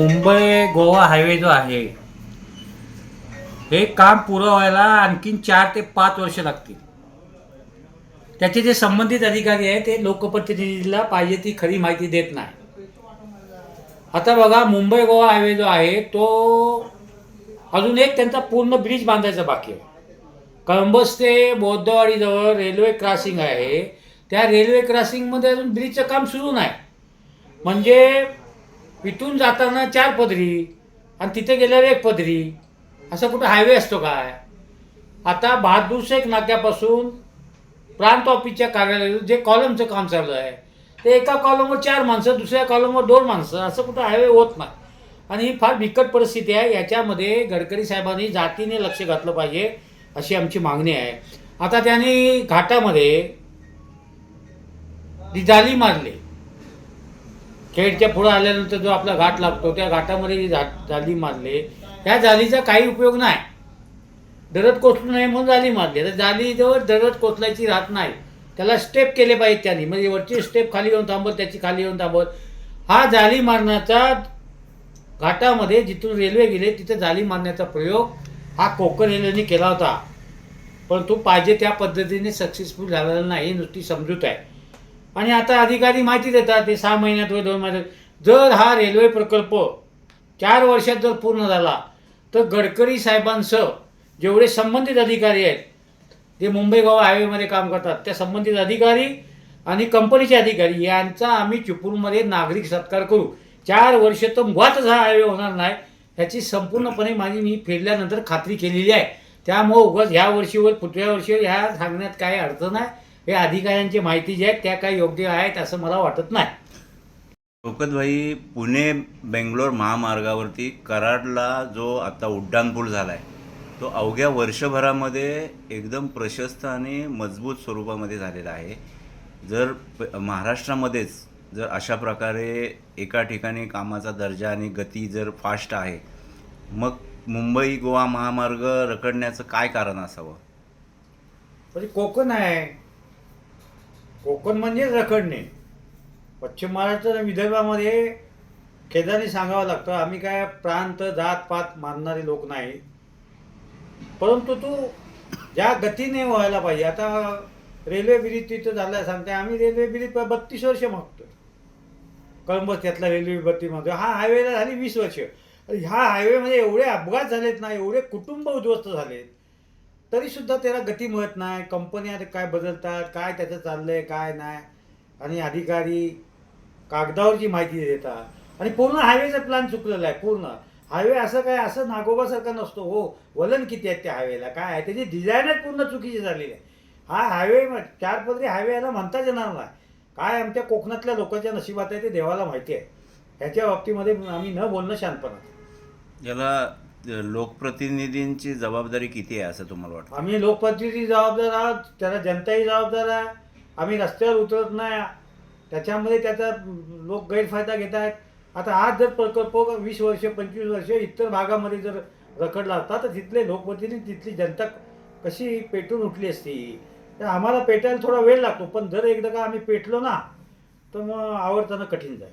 Mumbai Goa highway जो आहे हे काम पुरं व्हायला आणखीन चार ते पाच वर्ष लागतील. त्याचे जे संबंधित अधिकारी आहेत ते लोकप्रतिनिधीला पाहिजे ती खरी माहिती देत नाही. आता बघा मुंबई गोवा हायवे जो आहे तो अजून एक त्यांचा पूर्ण ब्रिज बांधायचा बाकी आहे. कळंबस ते बौद्धवाडीजवळ रेल्वे क्रॉसिंग आहे. त्या रेल्वे क्रॉसिंगमध्ये अजून ब्रिजचं काम सुरू नाही. म्हणजे इथून जाताना चार पदरी आणि तिथे गेल्यावर एक पदरी. असं कुठं हायवे असतो काय? आता बहादूर शेख नाक्यापासून प्रांत ऑफिसच्या कार्यालयात जे कॉलमचं काम चालू आहे ते एका कॉलमवर चार माणसं दुसऱ्या कॉलमवर दोन माणसं असं कुठं हायवे होत नाही. आणि ही फार बिकट परिस्थिती आहे. याच्यामध्ये गडकरी साहेबांनी जातीने लक्ष घातलं पाहिजे अशी आमची मागणी आहे. आता त्यांनी घाटामध्ये जाली मारली. खेडच्या पुढं आल्यानंतर जो आपला घाट लागतो त्या घाटामध्ये जी जाली मारले त्या जालीचा काही उपयोग नाही. दरड कोसलू नये म्हणून जाली मारली. तर जालीजवळ दरड कोसलायची राहत नाही. त्याला स्टेप केले पाहिजे त्यांनी. म्हणजे वरची स्टेप खाली येऊन थांबत त्याची खाली येऊन थांबत हा जाली मारण्याचा घाटामध्ये जिथून रेल्वे गेले तिथे जाली मारण्याचा प्रयोग हा कोकण रेल्वेने केला होता. परंतु पाहिजे त्या पद्धतीने सक्सेसफुल झालेला नाही नुसती समजूत आहे. आणि आता अधिकारी माहिती देतात ते सहा महिन्यात व दोन महिन्यात जर हा रेल्वे प्रकल्प चार वर्षात जर पूर्ण झाला तर गडकरी साहेबांसह जेवढे संबंधित अधिकारी आहेत जे मुंबई गोवा हायवेमध्ये काम करतात त्या संबंधित अधिकारी आणि कंपनीचे अधिकारी यांचा आम्ही चिपळूणमध्ये नागरिक सत्कार करू. चार वर्ष तर मुळातच हा हायवे होणार नाही ह्याची संपूर्णपणे माझी मी फिरल्यानंतर खात्री केलेली आहे. त्यामुळं उगाच ह्या वर्षीवर पुढच्या वर्षीवर ह्या सांगण्यात काही अर्थ नाही. हे अधिकाऱ्यांची माहिती जी आहेत त्या काही योग्य आहेत असं मला वाटत नाही. शौकतभाई पुणे बेंगलोर महामार्गावरती कराडला जो आता उड्डाणपूल झाला आहे तो अवघ्या वर्षभरामध्ये एकदम प्रशस्त आणि मजबूत स्वरूपामध्ये झालेला आहे. जर महाराष्ट्रामध्येच जर अशा प्रकारे एका ठिकाणी कामाचा दर्जा आणि गती जर फास्ट आहे मग मुंबई गोवा महामार्ग रखडण्याचं काय कारण असावं? म्हणजे कोकण आहे कोकण म्हणजे रखडणे. पश्चिम महाराष्ट्र आणि विदर्भामध्ये खेदाने सांगावं लागतं आम्ही काय प्रांत जात पात मानणारे लोक नाही. परंतु तू ज्या गतीने व्हायला पाहिजे आता रेल्वे ब्रिज तिथं झालं सांगते आम्ही रेल्वे ब्रिज बत्तीस वर्ष मागतो कळंबस त्यातला रेल्वे बत्ती मागतो हा हायवेला झाली वीस वर्ष. ह्या हायवेमध्ये एवढे अपघात झालेत ना एवढे कुटुंब उद्ध्वस्त झालेत. तरी सुद्धा त्याला गती मिळत नाही. कंपन्या काय बदलतात काय त्याचं चाललंय काय नाही. आणि अधिकारी कागदावरची माहिती देतात. आणि पूर्ण हायवेचा प्लॅन चुकलेला आहे पूर्ण. हायवे असं काय असं नागोबासारखा नसतो. हो वलन किती आहेत त्या हायवेला काय आहे? त्याची डिझाईनच पूर्ण चुकीची झालेली आहे. हा हायवे म- चार पदरी हायवे याला म्हणताच येणार नाही. काय आमच्या कोकणातल्या लोकांच्या नशिबात आहे ते देवाला माहिती आहे. ह्याच्या बाबतीमध्ये आम्ही न बोलणं शांतपणा याला लोकप्रतिनिधींची जबाबदारी किती आहे असं तुम्हाला वाटतं? आम्ही लोकप्रतिनिधी जबाबदार आहोत त्याला जनताही जबाबदार आहे. आम्ही रस्त्यावर उतरत नाही. त्याच्यामध्ये त्याचा लोक गैरफायदा घेत आहेत. आता आज जर प्रकल्प वीस वर्ष पंचवीस वर्ष इतर भागामध्ये जर रखडला असता तर तिथले लोकप्रतिनिधी तिथली जनता कशी पेटून उठली असती? तर आम्हाला पेटायला थोडा वेळ लागतो पण जर एकदा का आम्ही पेटलो ना तर मग आवडताना कठीण जाईल.